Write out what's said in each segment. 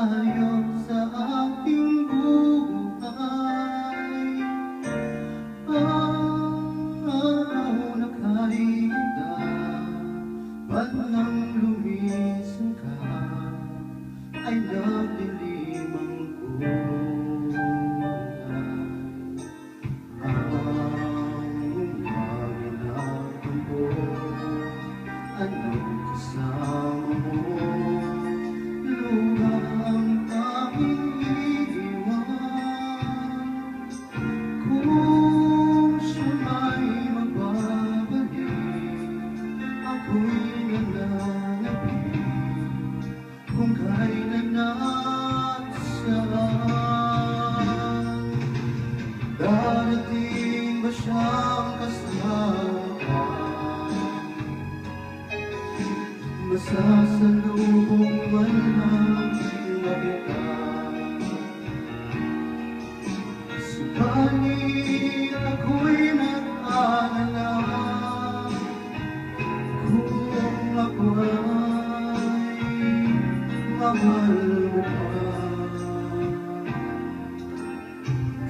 adiós. Masasalubong man ang mabigat Subalit ako'y nag-aalala. Kung ako ay mahal mo pa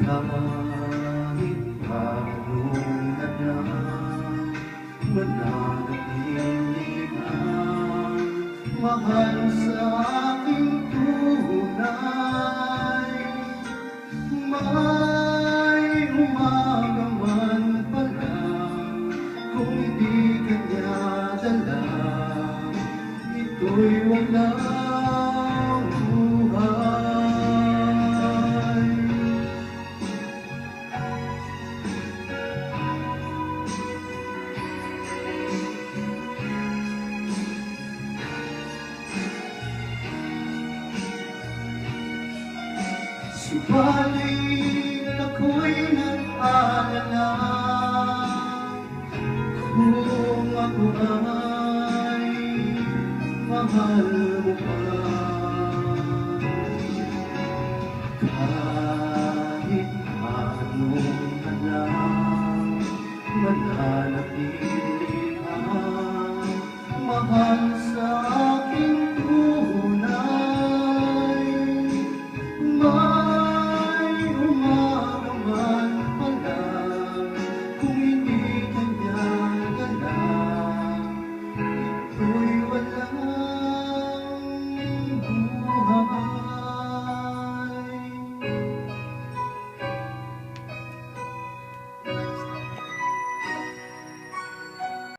Kahit mahal sa aking tunay. May umaga man pala Kung di kanya dala. Ito'y walang Si Bali na ako'y nag-alala Kung ako ay mahal mo pa? Kahit ano na lang mananapili ang mahal sa akin tunay. Mahal